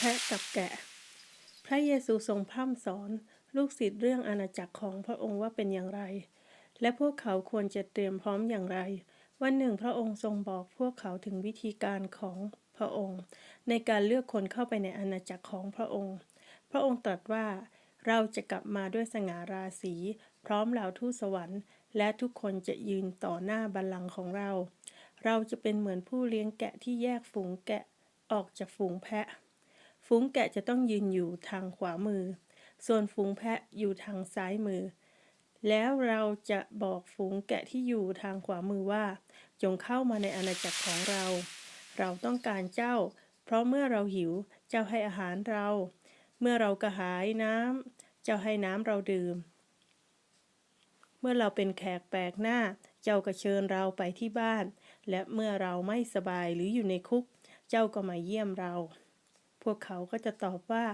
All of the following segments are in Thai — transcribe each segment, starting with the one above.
แพะกับแกะ พระเยซูทรงพร่ำสอน ลูกศิษย์เรื่องอาณาจักรของพระองค์ว่าเป็นอย่างไร และพวกเขาควรจะเตรียมพร้อมอย่างไร วันหนึ่งพระองค์ทรงบอกพวกเขาถึงวิธีการของพระองค์ ในการเลือกคนเข้าไปในอาณาจักรของพระองค์ พระองค์ตรัสว่าเราจะกลับมาด้วยสง่าราศี พร้อมเหล่าทูตสวรรค์ และทุกคนจะยืนต่อหน้าบัลลังก์ของเรา เราจะเป็นเหมือนผู้เลี้ยงแกะที่แยกฝูงแกะออกจากฝูงแพะ ฝูงแกะจะต้องยืนอยู่ทางขวามือ ส่วนฝูงแพะอยู่ทางซ้ายมือ แล้วเราจะบอกฝูงแกะที่อยู่ทางขวามือว่า จงเข้ามาในอาณาจักรของเรา เราต้องการเจ้า เพราะเมื่อเราหิว เจ้าให้อาหารเรา เมื่อเรากระหายน้ำเจ้าให้น้ำเราดื่ม เมื่อเราเป็นแขกแปลกหน้า เจ้าก็เชิญเราไปที่บ้าน และเมื่อเราไม่สบายหรืออยู่ในคุก เจ้าก็มาเยี่ยมเรา วกเขาก็จะตอบว่า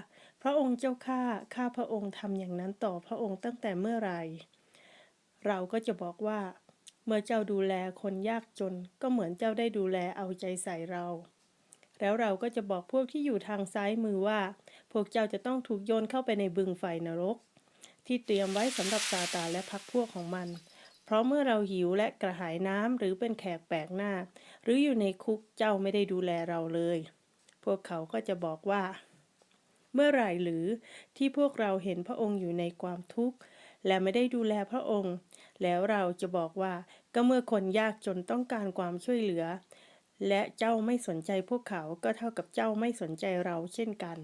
พระองค์เจ้าข้าข้าพระองค์ทำอย่างนั้นต่อพระองค์ตั้งแต่เมื่อไหร่ เราก็จะบอกว่า เมื่อเจ้าดูแลคนยากจนก็เหมือนเจ้าได้ดูแลเอาใจใส่เรา แล้วเราก็จะบอกพวกที่อยู่ทางซ้ายมือว่า พวกเจ้าจะต้องถูกโยนเข้าไปในบึงไฟนรก ที่เตรียมไว้สำหรับซาตานและพรรคพวกของมันเพราะเมื่อเราหิวและกระหายน้ำหรือเป็นแขกแปลกหน้า หรืออยู่ในคุกเจ้าไม่ได้ดูแลเราเลย พวกเขาก็จะบอกว่า เมื่อไหร่หรือที่พวกเราเห็นพระองค์อยู่ในความทุกข์ และไม่ได้ดูแลพระองค์ แล้วเราจะบอกว่าก็เมื่อคนยากจนต้องการความช่วยเหลือ และเจ้าไม่สนใจพวกเขาก็เท่ากับเจ้าไม่สนใจเราเช่นกัน